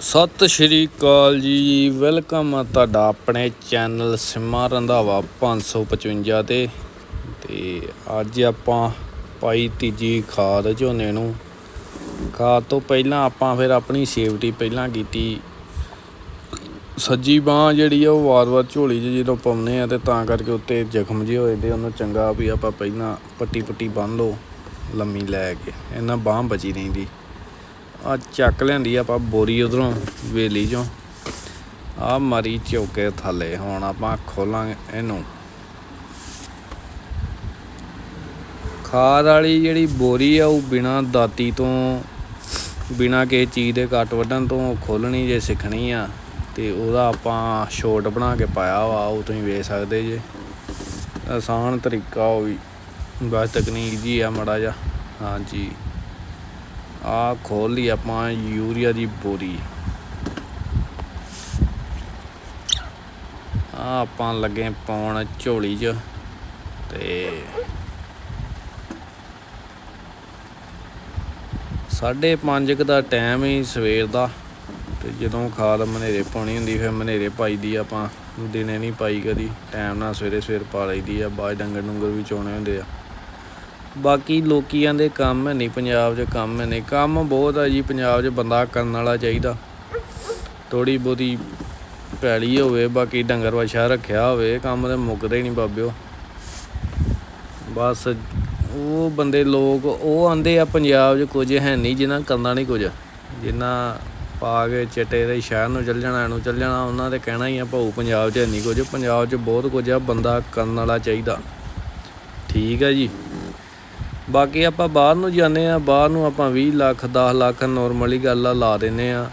ਸਤਿ ਸ਼੍ਰੀ ਅਕਾਲ ਜੀ, ਵੈਲਕਮ ਆ ਤੁਹਾਡਾ ਆਪਣੇ ਚੈਨਲ ਸਿਮਾ ਰੰਧਾਵਾ 555 ਤੇ। ਤੇ ਅੱਜ ਆਪਾਂ ਪਾਈ ਤੀਜੀ ਖਾਦ ਝੋਨੇ ਨੂੰ। ਖਾਦ ਤੋਂ ਪਹਿਲਾਂ ਆਪਾਂ ਫਿਰ ਆਪਣੀ ਸੇਫਟੀ ਪਹਿਲਾਂ ਕੀਤੀ। ਸੱਜੀ ਬਾਹ ਜਿਹੜੀ ਆ ਉਹ ਵਾਰ-ਵਾਰ ਝੋਲੀ 'ਚ ਜਦੋਂ ਪਾਉਂਦੇ ਆ ਤੇ ਤਾਂ ਕਰਕੇ ਉੱਤੇ ਜ਼ਖਮ ਜਿਹੇ ਹੋਏ ਤੇ ਉਹਨੂੰ ਚੰਗਾ ਵੀ ਆਪਾਂ ਪਹਿਲਾਂ ਪੱਟੀ ਪੱਟੀ ਬੰਨ ਲਓ, ਲੰਮੀ ਲੈ ਕੇ। ਇਹਨਾਂ ਬਾਹ ਬਚੀ ਰਹਿੰਦੀ। ਆ ਚੱਕ ਲੈਂਦੀ ਆਪਾਂ ਬੋਰੀ ਉਧਰੋਂ, ਵੇਲੀ ਚੋਂ। ਆ ਮਾਰੀ ਚੌਕੇ ਥੱਲੇ, ਹੁਣ ਆਪਾਂ ਖੋਲਾਂਗੇ ਇਹਨੂੰ। ਖਾਦ ਵਾਲੀ ਜਿਹੜੀ ਬੋਰੀ ਆ, ਉਹ ਬਿਨਾ ਦਾਤੀ ਤੋਂ, ਬਿਨਾ ਕਿਸੇ ਚੀਜ਼ ਦੇ ਕੱਟ ਵੱਢਣ ਤੋਂ ਖੋਲਣੀ ਜੇ ਸਿੱਖਣੀ ਆ, ਤੇ ਉਹਦਾ ਆਪਾਂ ਛੋਟ ਬਣਾ ਕੇ ਪਾਇਆ ਵਾ, ਉਹ ਤੁਸੀਂ ਵੇਖ ਸਕਦੇ ਜੇ। ਆਸਾਨ ਤਰੀਕਾ ਉਹ ਵੀ। ਬਸ ਤਕਨੀਕ ਜੀ ਆ ਮੜਾ ਜਾ ਹਾਂਜੀ। ਆ ਖੋਲ ਲਈ ਆਪਾਂ ਯੂਰੀਆ ਦੀ ਬੋਰੀ। ਆ ਆਪਾਂ ਲੱਗੇ ਪਾਉਣ ਝੋਲੀ 'ਚ ਤੇ ਸਾਢੇ ਪੰਜ ਕੁ ਦਾ ਟਾਈਮ ਹੀ ਸਵੇਰ ਦਾ ਤੇ ਜਦੋਂ ਖਾਦ ਮਨੇਰੇ ਪਾਉਣੀ ਹੁੰਦੀ ਫਿਰ ਮਨੇਰੇ ਪਾਈਦੀ ਆ ਆਪਾਂ। ਦਿਨੇ ਨਹੀਂ ਪਾਈ ਕਦੀ ਟਾਈਮ ਨਾਲ ਸਵੇਰੇ ਸਵੇਰ ਪਾ ਲਈਦੀ ਆ, ਬਾਅਦ ਡੰਗਰ ਡੁੰਗਰ ਵੀ ਚੋਣੇ ਹੁੰਦੇ ਆ। ਬਾਕੀ ਲੋਕੀ ਆਂਦੇ ਕੰਮ ਹੈ ਨਹੀਂ, ਪੰਜਾਬ 'ਚ ਕੰਮ ਹੈ ਨਹੀਂ। ਕੰਮ ਬਹੁਤ ਆ ਜੀ, ਪੰਜਾਬ 'ਚ ਬੰਦਾ ਕਰਨ ਵਾਲਾ ਚਾਹੀਦਾ। ਥੋੜੀ ਬਹੁਤੀ ਪੈਲੀ ਹੋਵੇ, ਬਾਕੀ ਡੰਗਰ ਵਛਾ ਰੱਖਿਆ ਹੋਵੇ, ਕੰਮ ਤੇ ਮੁੱਕਦੇ ਨਹੀਂ ਬਾਬਿਓ। ਬਸ ਉਹ ਬੰਦੇ ਲੋਕ, ਉਹ ਆਂਦੇ ਆ ਪੰਜਾਬ 'ਚ ਕੁਝ ਹੈ ਨਹੀਂ, ਜਿਨ੍ਹਾਂ ਕਰਨਾ ਨਹੀਂ ਕੁਝ। ਜਿਨ੍ਹਾਂ ਪਾ ਕੇ ਚਿੱਟੇ ਦੇ ਸ਼ਹਿਰ ਨੂੰ ਚੱਲ ਜਾਣਾ, ਇਹਨੂੰ ਚੱਲ ਜਾਣਾ, ਉਹਨਾਂ ਦੇ ਕਹਿਣਾ ਹੀ ਆ, ਭਾਊ ਪੰਜਾਬ 'ਚ ਹੈ ਨਹੀਂ ਕੁਝ। ਪੰਜਾਬ 'ਚ ਬਹੁਤ ਕੁਝ ਆ, ਬੰਦਾ ਕਰਨ ਵਾਲਾ ਚਾਹੀਦਾ। ਠੀਕ ਆ ਜੀ। ਬਾਕੀ ਆਪਾਂ ਬਾਹਰ ਨੂੰ ਜਾਂਦੇ ਆ ਬਾਹਰ ਨੂੰ ਆਪਾਂ 20 ਲੱਖ 10 ਲੱਖ ਨਾਰਮਲੀ ਗੱਲ ਆ, ਲਾ ਦਿੰਨੇ ਆ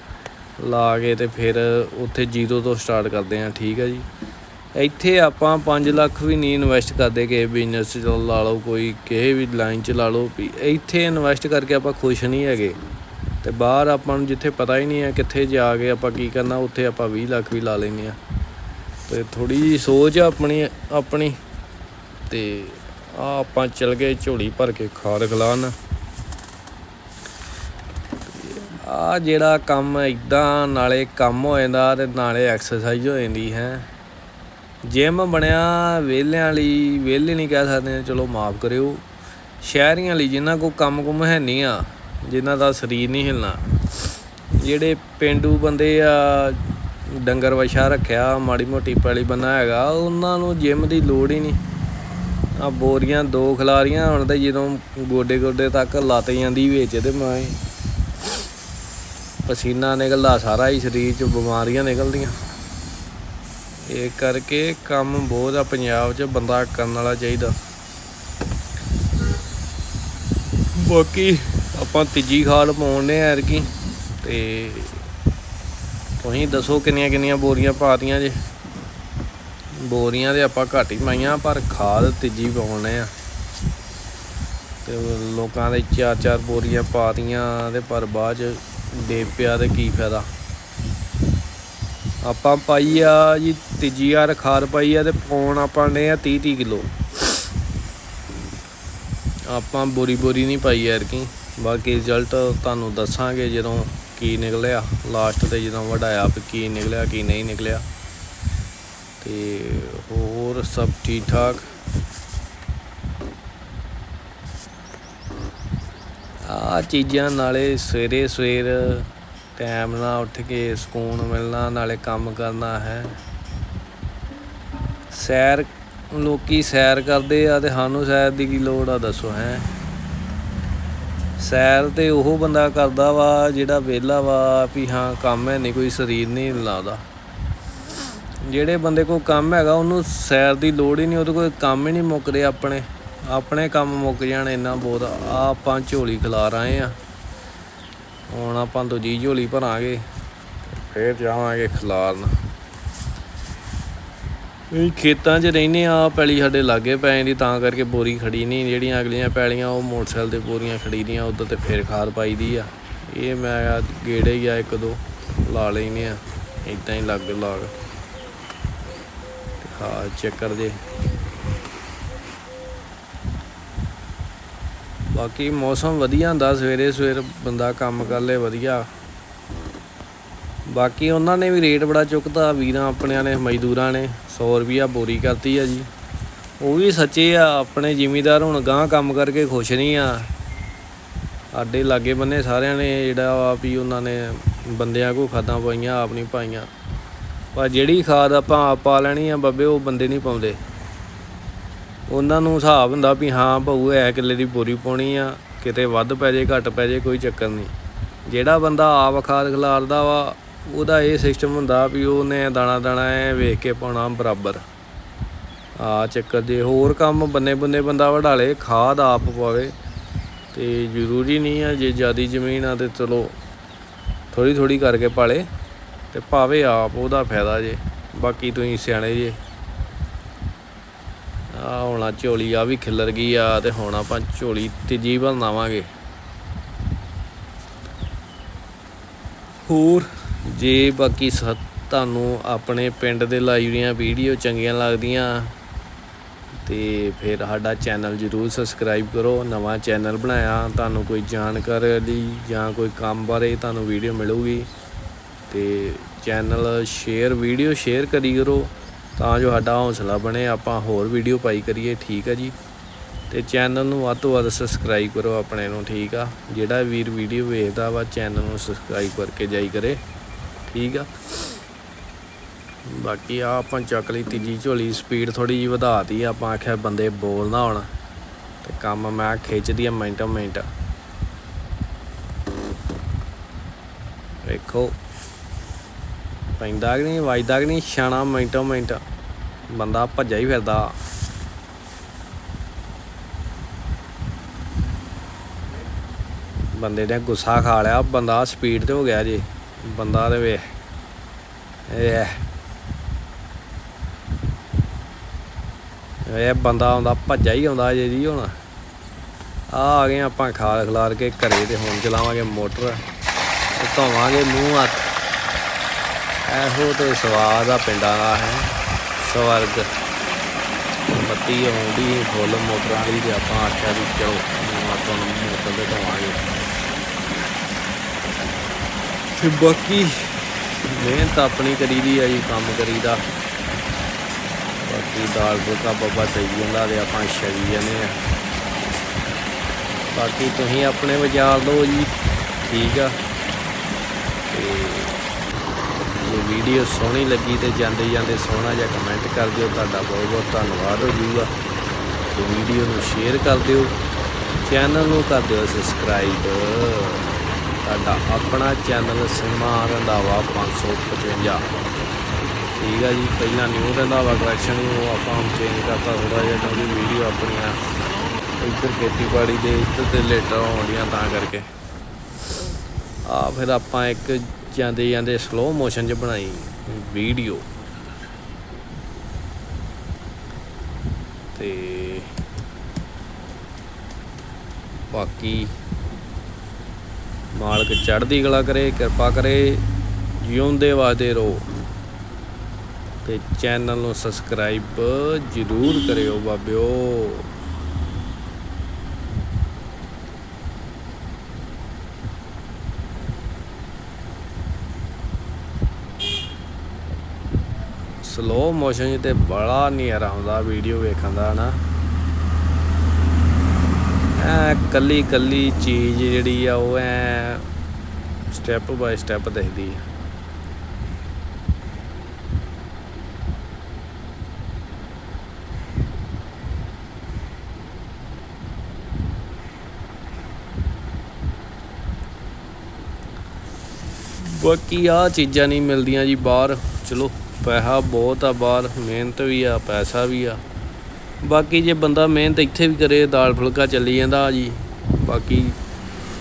ਲਾ ਕੇ ਤੇ ਫਿਰ ਉੱਥੇ ਜ਼ੀਰੋ ਤੋਂ ਸਟਾਰਟ ਕਰਦੇ ਆ ਠੀਕ ਆ ਜੀ। ਇੱਥੇ ਆਪਾਂ 5 ਲੱਖ ਵੀ ਨਹੀਂ ਇਨਵੈਸਟ ਕਰਦੇ, ਕਿਸੇ ਬਿਜ਼ਨਸ 'ਚ ਲਾ ਲਓ, ਕੋਈ ਕਿਸੇ ਵੀ ਲਾਈਨ 'ਚ ਲਾ ਲਓ, ਵੀ ਇੱਥੇ ਇਨਵੈਸਟ ਕਰਕੇ ਆਪਾਂ ਖੁਸ਼ ਨਹੀਂ ਹੈਗੇ। ਤੇ ਬਾਹਰ ਆਪਾਂ ਨੂੰ ਜਿੱਥੇ ਪਤਾ ਹੀ ਨਹੀਂ ਹੈ ਕਿੱਥੇ ਜਾ ਕੇ ਆਪਾਂ ਕੀ ਕਰਨਾ, ਉੱਥੇ ਆਪਾਂ 20 ਲੱਖ ਵੀ ਲਾ ਲੈਂਦੇ ਆ ਤੇ ਥੋੜੀ ਜੀ ਸੋਚ ਆ ਆਪਣੀ ਆਪਣੀ। ਤੇ ਆ ਆਪਾਂ ਚਲ ਗਏ ਝੋਲੀ ਭਰ ਕੇ ਖਾਦ ਖਲਾਨ। ਆ ਜਿਹੜਾ ਕੰਮ ਇਦਾਂ ਨਾਲੇ ਕੰਮ ਹੋ ਜਾਂਦਾ ਤੇ ਨਾਲੇ ਐਕਸਰਸਾਈਜ਼ ਹੋ ਜਾਂਦੀ ਹੈ। ਜਿਮ ਬਣਿਆ ਵਿਹਲਿਆਂ ਲਈ, ਵਿਹਲੇ ਨਹੀਂ ਕਹਿ ਸਕਦੇ, ਚਲੋ ਮਾਫ ਕਰਿਓ। ਸ਼ਹਿਰੀਆਂ ਲਈ ਜਿਨ੍ਹਾਂ ਕੋ ਕੰਮ ਕੁਮ ਹੈ ਨਹੀਂ ਆ ਜਿਨ੍ਹਾਂ ਦਾ ਸਰੀਰ ਨਹੀਂ ਹਿਲਣਾ। ਜਿਹੜੇ ਪਿੰਡੂ ਬੰਦੇ ਆ, ਡੰਗਰ ਵਛਾ ਰੱਖਿਆ, ਮਾੜੀ ਮੋਟੀ ਪੈਲੀ ਬੰਨਾ ਹੈਗਾ, ਉਹਨਾਂ ਨੂੰ ਜਿਮ ਦੀ ਲੋੜ ਹੀ ਨਹੀਂ। ਆ ਬੋਰੀਆਂ ਦੋ ਖਿਲਾਰੀਆਂ ਹੁਣ ਤੇ ਜਦੋਂ ਗੋਡੇ ਗੋਡੇ ਤੱਕ ਲੱਤ ਜਾਂਦੀ ਵਿੱਚ ਤੇ ਮੈਂ ਪਸੀਨਾ ਨਿਕਲਦਾ, ਸਾਰਾ ਹੀ ਸਰੀਰ 'ਚ ਬਿਮਾਰੀਆਂ ਨਿਕਲਦੀਆਂ। ਇਹ ਕਰਕੇ ਕੰਮ ਬਹੁਤ ਆ, ਪੰਜਾਬ 'ਚ ਬੰਦਾ ਕਰਨ ਵਾਲਾ ਚਾਹੀਦਾ। ਬਾਕੀ ਆਪਾਂ ਤੀਜੀ ਖਾਲ ਪਾਉਣੇ ਆ ਐਰਕੀ ਤੇ ਤੁਸੀਂ ਦੱਸੋ ਕਿੰਨੀਆਂ ਕਿੰਨੀਆਂ ਬੋਰੀਆਂ ਪਾਤੀਆਂ ਜੇ। ਬੋਰੀਆਂ ਦੇ ਆਪਾਂ ਘੱਟ ਹੀ ਪਾਈਆਂ, ਪਰ ਖਾਦ ਤੀਜੀ ਪਾਉਣੇ ਆ। ਤੇ ਲੋਕਾਂ ਦੇ ਚਾਰ ਚਾਰ ਬੋਰੀਆਂ ਪਾਤੀਆਂ ਤੇ ਪਰ ਬਾਅਦ ਚ ਦੇ ਪਿਆ ਤੇ ਕੀ ਫਾਇਦਾ। ਆਪਾਂ ਪਾਈ ਆ ਜੀ, ਤੀਜੀ ਵਾਰ ਖਾਦ ਪਾਈ ਆ ਤੇ ਪਾਉਣ ਆਪਾਂ ਨੇ ਆ 30 30 ਕਿਲੋ। ਆਪਾਂ ਬੋਰੀ ਬੋਰੀ ਨਹੀਂ ਪਾਈ ਯਾਰ ਕੀ ਬਾਕੀ ਰਿਜ਼ਲਟ ਤੁਹਾਨੂੰ ਦੱਸਾਂਗੇ ਜਦੋਂ ਕੀ ਨਿਕਲਿਆ। ਲਾਸਟ ਤੇ ਜਦੋਂ ਵਢਾਇਆ ਕੀ ਨਿਕਲਿਆ, ਕੀ ਨਹੀਂ ਨਿਕਲਿਆ। ਤੇ ਹੋਰ ਸਭ ਠੀਕ ਠਾਕ ਆ ਚੀਜ਼ਾਂ ਨਾਲੇ ਸਵੇਰੇ ਸਵੇਰ ਟਾਈਮ ਨਾਲ ਉੱਠ ਕੇ ਸਕੂਨ ਮਿਲਣਾ, ਨਾਲੇ ਕੰਮ ਕਰਨਾ ਹੈ। ਸੈਰ, ਲੋਕੀ ਸੈਰ ਕਰਦੇ ਆ ਤੇ ਸਾਨੂੰ ਸੈਰ ਦੀ ਕੀ ਲੋੜ ਆ ਦੱਸੋ ਹੈ। ਸੈਰ ਤੇ ਉਹ ਬੰਦਾ ਕਰਦਾ ਵਾ ਜਿਹੜਾ ਵਿਹਲਾ ਵਾ ਵੀ ਹਾਂ, ਕੰਮ ਹੈ ਨਹੀਂ, ਕੋਈ ਸਰੀਰ ਨਹੀਂ ਲਾਦਾ। ਜਿਹੜੇ ਬੰਦੇ ਕੋਲ ਕੰਮ ਹੈਗਾ, ਉਹਨੂੰ ਸੈਰ ਦੀ ਲੋੜ ਹੀ ਨਹੀਂ, ਉਹਦੇ ਕੋਲ ਕੰਮ ਹੀ ਨਹੀਂ ਮੁੱਕਦੇ ਆਪਣੇ। ਆਪਣੇ ਕੰਮ ਮੁੱਕ ਜਾਣ ਇੰਨਾ ਬਹੁਤ, ਆ ਆਹ ਆਪਾਂ ਝੋਲੀ ਖਿਲਾ ਰਹੇ ਆ ਹੁਣ ਆਪਾਂ ਦੂਜੀ ਝੋਲੀ ਭਰਾਂਗੇ, ਫੇਰ ਜਾਵਾਂਗੇ ਖਿਲਾਰਨ। ਇਹ ਖੇਤਾਂ 'ਚ ਰਹਿੰਦੇ ਆ ਪੈਲੀ ਸਾਡੇ ਲਾਗੇ ਪੈ ਜਾਂਦੀ, ਤਾਂ ਕਰਕੇ ਬੋਰੀ ਖੜੀ ਨਹੀਂ। ਜਿਹੜੀਆਂ ਅਗਲੀਆਂ ਪੈਲੀਆਂ, ਉਹ ਮੋਟਰਸਾਈਕਲ ਤੇ ਬੋਰੀਆਂ ਖੜੀ ਦੀਆਂ ਉਧਰ ਤੇ ਫੇਰ ਖਾਦ ਪਾਈ ਦੀ ਆ। ਇਹ ਮੈਂ ਗੇੜੇ ਹੀ ਆ ਇੱਕ ਦੋ ਲਾ ਲੈਨੇ ਆ ਇਦਾਂ ਹੀ ਲੱਗ ਲਾਗ ਹਾਂ ਚੱਕਰ ਜੇ ਬਾਕੀ ਮੌਸਮ ਵਧੀਆ ਹੁੰਦਾ, ਸਵੇਰੇ ਸਵੇਰ ਬੰਦਾ ਕੰਮ ਕਰ ਲੇ, ਵਧੀਆ। ਬਾਕੀ ਉਹਨਾਂ ਨੇ ਵੀ ਰੇਟ ਬੜਾ ਚੁੱਕਤਾ, ਵੀਰਾਂ ਆਪਣਿਆਂ ਨੇ, ਮਜ਼ਦੂਰਾਂ ਨੇ 100 ਰੁਪਿਆ ਬੋਰੀ ਕਰਤੀ ਆ ਜੀ। ਉਹ ਵੀ ਸੱਚੇ ਆ, ਆਪਣੇ ਜ਼ਿਮੀਦਾਰ ਹੁਣ ਗਾਂ ਕੰਮ ਕਰਕੇ ਖੁਸ਼ ਨਹੀਂ ਆ। ਸਾਡੇ ਲਾਗੇ ਬੰਨੇ ਸਾਰਿਆਂ ਨੇ ਜਿਹੜਾ ਵਾ ਵੀ ਉਹਨਾਂ ਨੇ ਬੰਦਿਆਂ ਕੋ ਖਾਦਾਂ ਪਾਈਆਂ ਆਪ ਨਹੀਂ ਪਾਈਆਂ। ਪਰ ਜਿਹੜੀ ਖਾਦ ਆਪਾਂ ਆਪ ਪਾ ਲੈਣੀ ਆ ਬੱਬੇ, ਉਹ ਬੰਦੇ ਨਹੀਂ ਪਾਉਂਦੇ। ਉਹਨਾਂ ਨੂੰ ਹਿਸਾਬ ਹੁੰਦਾ ਵੀ ਹਾਂ ਭਾਊ ਐ ਕਿੱਲੇ ਦੀ ਬੋਰੀ ਪਾਉਣੀ ਆ, ਕਿਤੇ ਵੱਧ ਪੈ ਜੇ, ਘੱਟ ਪੈ ਜੇ, ਕੋਈ ਚੱਕਰ ਨਹੀਂ। ਜਿਹੜਾ ਬੰਦਾ ਆਪ ਖਾਦ ਖਿਲਾਰਦਾ ਵਾ, ਉਹਦਾ ਇਹ ਸਿਸਟਮ ਹੁੰਦਾ ਵੀ ਉਹਨੇ ਦਾਣਾ ਦਾਣਾ ਐ ਵੇਖ ਕੇ ਪਾਉਣਾ ਬਰਾਬਰ। ਆ ਚੱਕਰ ਜੇ ਹੋਰ ਕੰਮ ਬੰਨੇ ਬੰਨੇ ਬੰਦਾ ਵਢਾਲੇ ਖਾਦ ਆਪ ਪਾਵੇ ਤੇ ਜ਼ਰੂਰੀ ਨਹੀਂ ਆ ਜੇ ਜਿਆਦੀ ਜ਼ਮੀਨ ਆ ਤੇ ਚਲੋ ਥੋੜੀ ਥੋੜੀ ਕਰਕੇ ਪਾਲੇ ਤੇ ਭਾਵੇਂ ਆਪ ਉਹਦਾ ਫਾਇਦਾ ਜੇ, ਬਾਕੀ ਤੁਸੀਂ ਸਿਆਣੇ ਜੇ। ਆ ਹੋਣਾ ਝੋਲੀ ਆ ਵੀ ਖਿੱਲਰ ਗਈ ਆ ਤੇ ਹੁਣ ਆਪਾਂ ਝੋਲੀ ਤੀਜੀ ਬਣਾਵਾਂਗੇ ਹੋਰ ਜੇ ਬਾਕੀ ਸ- ਤੁਹਾਨੂੰ ਆਪਣੇ ਪਿੰਡ ਦੇ ਲਾਈਵ ਦੀਆਂ ਵੀਡੀਓ ਚੰਗੀਆਂ ਲੱਗਦੀਆਂ, ਤੇ ਫਿਰ ਸਾਡਾ ਚੈਨਲ ਜਰੂਰ ਸਬਸਕ੍ਰਾਈਬ ਕਰੋ, ਨਵਾਂ ਚੈਨਲ ਬਣਾਇਆ, ਤੁਹਾਨੂੰ ਕੋਈ ਜਾਣਕਾਰੀ ਜਾਂ ਕੋਈ ਕੰਮ ਬਾਰੇ ਤੁਹਾਨੂੰ ਵੀਡੀਓ ਮਿਲੂਗੀ। ਤੇ ਚੈਨਲ ਸ਼ੇਅਰ, ਵੀਡੀਓ ਸ਼ੇਅਰ ਕਰੀ ਕਰੋ ਤਾਂ ਜੋ ਸਾਡਾ ਹੌਸਲਾ ਬਣੇ, ਆਪਾਂ ਹੋਰ ਵੀਡੀਓ ਪਾਈ ਕਰੀਏ, ਠੀਕ ਆ ਜੀ। ਤੇ ਚੈਨਲ ਨੂੰ ਵੱਧ ਤੋਂ ਵੱਧ ਸਬਸਕ੍ਰਾਈਬ ਕਰੋ ਆਪਣੇ ਨੂੰ, ਠੀਕ ਆ। ਜਿਹੜਾ ਵੀਰ ਵੀਡੀਓ ਵੇਖਦਾ ਵਾ, ਚੈਨਲ ਨੂੰ ਸਬਸਕ੍ਰਾਈਬ ਕਰਕੇ ਜਾਈ ਕਰੇ, ਠੀਕ ਆ। ਬਾਕੀ ਆ ਆਪਾਂ ਚੱਕ ਲਈ ਤੀਜੀ ਝੋਲੀ, ਸਪੀਡ ਥੋੜੀ ਜਿਹੀ ਵਧਾਤੀ, ਆਪਾਂ ਆਖਿਆ ਬੰਦੇ ਬੋਲ ਨਾ ਹੋਣ। ਤੇ ਕੰਮ ਮੈਂ ਖਿੱਚਦੀ ਆ ਮਿੰਟ ਮਿੰਟ। ਵੇਖੋ। ਪੈਂਦਾ ਕਿ ਨਹੀਂ, ਵੱਜਦਾ ਕਿ ਨਹੀਂ ਛਾਣਾ ਮਿੰਟੋ ਮਿੰਟ ਬੰਦਾ ਭੱਜਾ ਹੀ ਫਿਰਦਾ। ਬੰਦੇ ਨੇ ਗੁੱਸਾ ਖਾ ਲਿਆ, ਬੰਦਾ ਸਪੀਡ ਤੇ ਹੋ ਗਿਆ ਜੀ। ਬੰਦਾ ਤੇ ਵੇ ਇਹ ਇਹ ਬੰਦਾ ਆਉਂਦਾ ਭੱਜਾ ਹੀ ਆਉਂਦਾ ਜੇ ਜੀ ਹੁਣ। ਆ ਆ ਗਏ ਆਪਾਂ ਖਾਲ ਖਲਾਰ ਕੇ ਘਰੇ ਤੇ ਹੁਣ ਚਲਾਵਾਂਗੇ ਮੋਟਰ। ਧੋਵਾਂਗੇ ਮੂੰਹ ਹੱਥ। ਇਹੋ ਤੇ ਸਵਾਦ ਆ ਪਿੰਡਾਂ ਦਾ ਹੈ। ਸਵਰਗ ਬੱਤੀ ਆਉਂਦੀ, ਫੁੱਲ ਮੋਟਰਾਂ ਵਾਲੀ ਤੇ ਆਪਾਂ ਆਖਿਆ ਵੀ ਚਲੋ ਆਪਾਂ ਹੱਥ ਮੋਟਰ ਤੇ ਧੋਵਾਂਗੇ। ਤੇ ਬਾਕੀ ਮਿਹਨਤ ਆਪਣੀ ਕਰੀਦੀ ਆ ਜੀ, ਕੰਮ ਕਰੀਦਾ ਬਾਕੀ ਦਾਲ ਫੁਲਕਾ ਬਾਬਾ ਸਹੀ ਜਾਂਦਾ ਤੇ ਆਪਾਂ ਛਰੀ ਜਾਂਦੇ ਆ। ਬਾਕੀ ਤੁਸੀਂ ਆਪਣੇ ਵਿਚਾਰ ਲਓ ਜੀ, ਠੀਕ ਆ। ਤੇ ਜੇ ਵੀਡੀਓ ਸੋਹਣੀ ਲੱਗੀ ਤੇ ਜਾਂਦੇ ਜਾਂਦੇ ਸੋਹਣਾ ਜਿਹਾ ਕਮੈਂਟ ਕਰ ਦਿਓ। ਤੁਹਾਡਾ ਬਹੁਤ ਬਹੁਤ ਧੰਨਵਾਦ ਹੋ ਜੂਗਾ। ਤੇ ਵੀਡੀਓ ਨੂੰ ਸ਼ੇਅਰ ਕਰ ਦਿਓ। ਚੈਨਲ ਨੂੰ ਕਰ ਦਿਓ ਸਬਸਕ੍ਰਾਈਬ ਤੁਹਾਡਾ ਆਪਣਾ ਚੈਨਲ ਸਿਨੇਮਾ ਰੰਧਾਵਾ 555 ਠੀਕ ਆ ਜੀ, ਪਹਿਲਾਂ ਨਿਊ ਰੰਧਾਵਾ ਕਲੈਕਸ਼ਨ ਨੂੰ ਆਪਾਂ ਹੁਣ ਚੇਂਜ ਕਰਤਾ ਥੋੜਾ ਜਿਹਾ, ਕਿਉਂਕਿ ਵੀਡੀਓ ਆਪਣੀਆਂ ਇੱਧਰ ਖੇਤੀਬਾੜੀ ਦੇ, ਇੱਧਰ ਦੇ ਰਿਲੇਟਡ ਆਉਂਦੀਆਂ ਤਾਂ ਕਰਕੇ। ਆ ਫਿਰ ਆਪਾਂ ਇੱਕ ਜਾਂਦੇ ਜਾਂਦੇ ਸਲੋ ਮੋਸ਼ਨ 'ਚ ਬਣਾਈ ਵੀਡੀਓ ਤੇ ਬਾਕੀ ਮਾਲਕ ਚੜ੍ਹਦੀ ਕਲਾ ਕਰੇ, ਕਿਰਪਾ ਕਰੇ, ਜਿਉਂਦੇ ਵਾਦੇ ਰਹੋ। ਤੇ ਚੈਨਲ ਨੂੰ ਸਬਸਕ੍ਰਾਈਬ ਜਰੂਰ ਕਰਿਓ ਬਾਬਿਓ। ਸਲੋ ਮੋਸ਼ਨ 'ਚ ਤੇ ਬੜਾ ਨਜ਼ਾਰਾ ਆਉਂਦਾ ਵੀਡੀਓ ਵੇਖਣ ਦਾ ਨਾ ਐ ਕੱਲੀ ਕੱਲੀ ਚੀਜ਼ ਜਿਹੜੀ ਆ, ਉਹ ਐ ਸਟੈਪ ਬਾਈ ਸਟੈਪ ਦਿਖਦੀ ਆ। ਬਾਕੀ ਆ ਚੀਜ਼ਾਂ ਨਹੀਂ ਮਿਲਦੀਆਂ ਜੀ ਬਾਹਰ, ਚਲੋ। ਪੈਸਾ ਬਹੁਤ ਆ, ਬਾਹਰ ਮਿਹਨਤ ਵੀ ਆ, ਪੈਸਾ ਵੀ ਆ। ਬਾਕੀ ਜੇ ਬੰਦਾ ਮਿਹਨਤ ਇੱਥੇ ਵੀ ਕਰੇ, ਦਾਲ ਫੁਲਕਾ ਚੱਲੀ ਜਾਂਦਾ ਜੀ। ਬਾਕੀ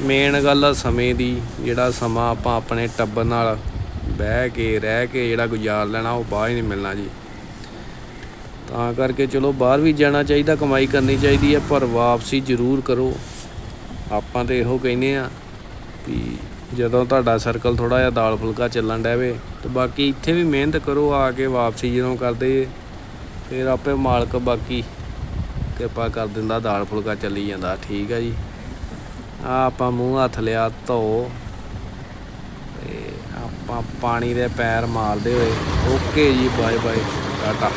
ਮੇਨ ਗੱਲ ਆ ਸਮੇਂ ਦੀ, ਜਿਹੜਾ ਸਮਾਂ ਆਪਾਂ ਆਪਣੇ ਟੱਬਰ ਨਾਲ ਬਹਿ ਕੇ, ਰਹਿ ਕੇ ਜਿਹੜਾ ਗੁਜ਼ਾਰ ਲੈਣਾ, ਉਹ ਬਾਅਦ ਹੀ ਨਹੀਂ ਮਿਲਣਾ ਜੀ। ਤਾਂ ਕਰਕੇ ਚਲੋ, ਬਾਹਰ ਵੀ ਜਾਣਾ ਚਾਹੀਦਾ, ਕਮਾਈ ਕਰਨੀ ਚਾਹੀਦੀ ਹੈ ਪਰ ਵਾਪਸੀ ਜ਼ਰੂਰ ਕਰੋ। ਆਪਾਂ ਤੇ ਇਹੋ ਕਹਿੰਦੇ ਆ ਵੀ ਜਦੋਂ ਤੁਹਾਡਾ ਸਰਕਲ ਥੋੜਾ ਜਿਹਾ ਦਾਲ ਫੁਲਕਾ ਚੱਲਣ ਡੈਵੇ ਤੇ ਬਾਕੀ ਇੱਥੇ ਵੀ ਮਿਹਨਤ ਕਰੋ, ਆ ਕੇ ਵਾਪਸੀ ਜਦੋਂ ਕਰਦੇ, ਫਿਰ ਆਪੇ ਮਾਲਕ ਬਾਕੀ ਕਿਰਪਾ ਕਰ ਦਿੰਦਾ, ਦਾਲ ਫੁਲਕਾ ਚੱਲੀ ਜਾਂਦਾ, ਠੀਕ ਆ ਜੀ। ਆ ਆਪਾਂ ਮੂੰਹ ਹੱਥ ਲਿਆ ਧੋ, ਤੇ ਆਪਾਂ ਪਾਣੀ ਦੇ ਪੈਰ ਮਾਰਦੇ ਹੋਏ, ਓਕੇ ਜੀ ਬਾਏ ਬਾਏ ਟਾਟਾ।